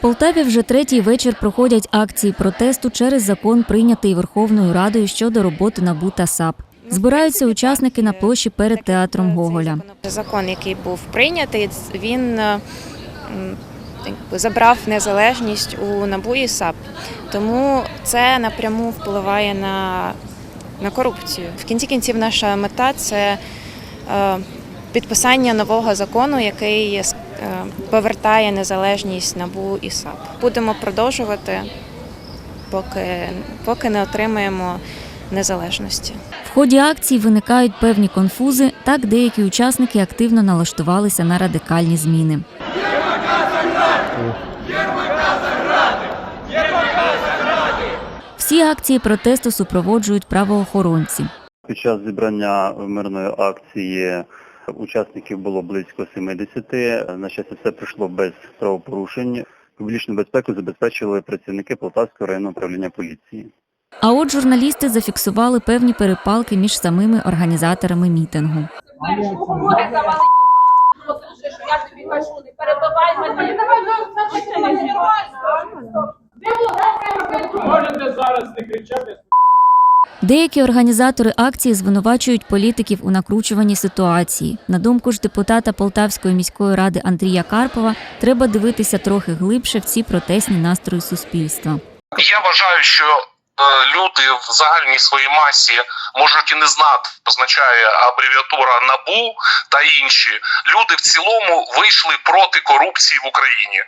Полтаві вже третій вечір проходять акції протесту через закон, прийнятий Верховною Радою щодо роботи НАБУ та САП. Збираються учасники на площі перед театром Гоголя. Закон, який був прийнятий, він е, забрав незалежність у НАБУ і САП. Тому це напряму впливає на, на корупцію. В кінці кінців наша мета це е, підписання нового закону, який повертає незалежність НАБУ і САП. Будемо продовжувати, поки, поки не отримаємо незалежності. В ході акцій виникають певні конфузи. Так деякі учасники активно налаштувалися на радикальні зміни. Всі акції протесту супроводжують правоохоронці. Під час зібрання мирної акції учасників було близько 70. На щастя, все пройшло без правопорушень. Публічну безпеку забезпечили працівники Полтавського районного управління поліції. А от журналісти зафіксували певні перепалки між самими організаторами мітингу. Можете зараз не кричати. Деякі організатори акції звинувачують політиків у накручуванні ситуації. На думку ж депутата Полтавської міської ради Андрія Карпова, треба дивитися трохи глибше в ці протестні настрої суспільства. Я вважаю, що е, люди в загальній своїй масі можуть і не знати, означає абревіатура НАБУ та інші. Люди в цілому вийшли проти корупції в Україні.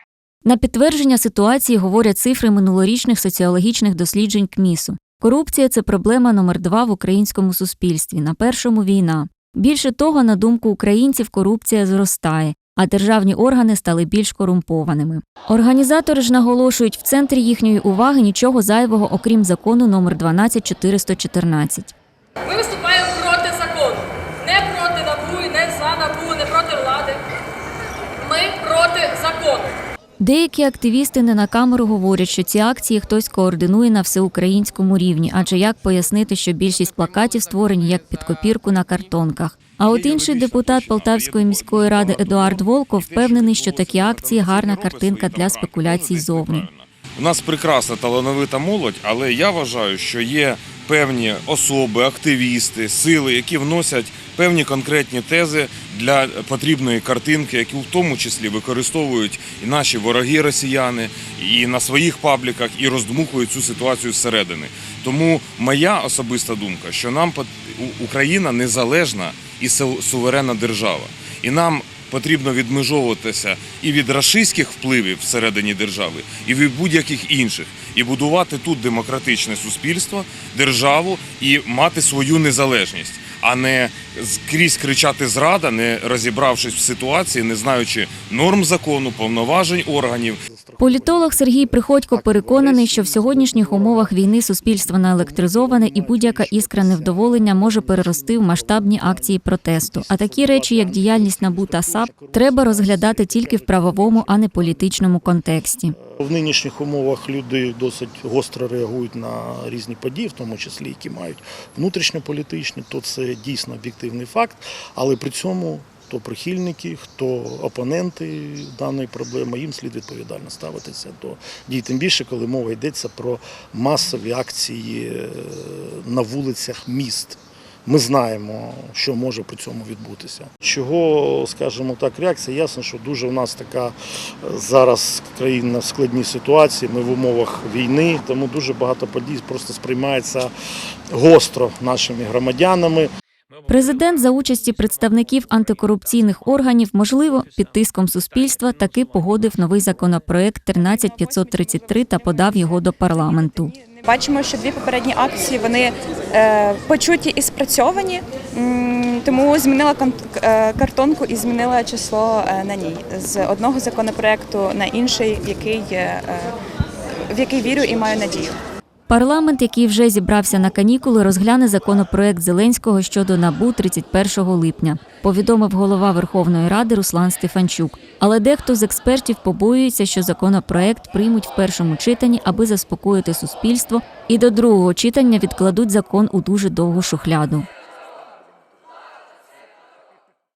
На підтвердження ситуації говорять цифри минулорічних соціологічних досліджень КМІСу. Корупція це проблема номер два в українському суспільстві. На першому війна. Більше того, на думку українців, корупція зростає, а державні органи стали більш корумпованими. Організатори ж наголошують, в центрі їхньої уваги нічого зайвого, окрім закону номер 12414. Ми виступаємо проти закону. Не проти НАБУ, не за НАБУ, не проти влади. Ми проти закону. Деякі активісти не на камеру говорять, що ці акції хтось координує на всеукраїнському рівні, адже як пояснити, що більшість плакатів створені як під копірку на картонках. А от інший депутат Полтавської міської ради Едуард Волков впевнений, що такі акції гарна картинка для спекуляцій зовні. У нас прекрасна талановита молодь, але я вважаю, що є певні особи, активісти, сили, які вносять певні конкретні тези для потрібної картинки, які в тому числі використовують і наші вороги росіяни, і на своїх пабліках, і роздмухують цю ситуацію зсередини. Тому моя особиста думка, що нам Україна незалежна і су- суверенна держава, і нам потрібно відмежовуватися і від рашистських впливів всередині держави, і від будь-яких інших, і будувати тут демократичне суспільство, державу і мати свою незалежність, а не скрізь кричати зрада, не розібравшись в ситуації, не знаючи норм закону, повноважень органів. Політолог Сергій Приходько переконаний, що в сьогоднішніх умовах війни суспільство наелектризоване і будь-яка іскра невдоволення може перерости в масштабні акції протесту. А такі речі, як діяльність НАБУ та САП, треба розглядати тільки в правовому, а не політичному контексті. В нинішніх умовах люди досить гостро реагують на різні події, в тому числі які мають внутрішньополітичні, то це дійсно об'єктивний факт. Але при цьому хто прихильники, хто опоненти даної проблеми, їм слід відповідально ставитися до дій. Тим більше, коли мова йдеться про масові акції е, на вулицях міст. Ми знаємо, що може при цьому відбутися. Чого, скажімо так, реакція? Ясно, що дуже в нас така е, зараз країна в складній ситуації. Ми в умовах війни, тому дуже багато подій просто сприймається гостро нашими громадянами. Президент за участі представників антикорупційних органів, можливо, під тиском суспільства, таки погодив новий законопроект 13533 та подав його до парламенту. Бачимо, що дві попередні акції вони е, почуті і спрацьовані, тому змінила е, картонку і змінила число е, на ній з одного законопроекту на інший, який, е, в який вірю і маю надію. Парламент, який вже зібрався на канікули, розгляне законопроект Зеленського щодо набу 31 липня, повідомив голова Верховної Ради Руслан Стефанчук. Але дехто з експертів побоюється, що законопроект приймуть в першому читанні, аби заспокоїти суспільство, і до другого читання відкладуть закон у дуже довгу шухляду.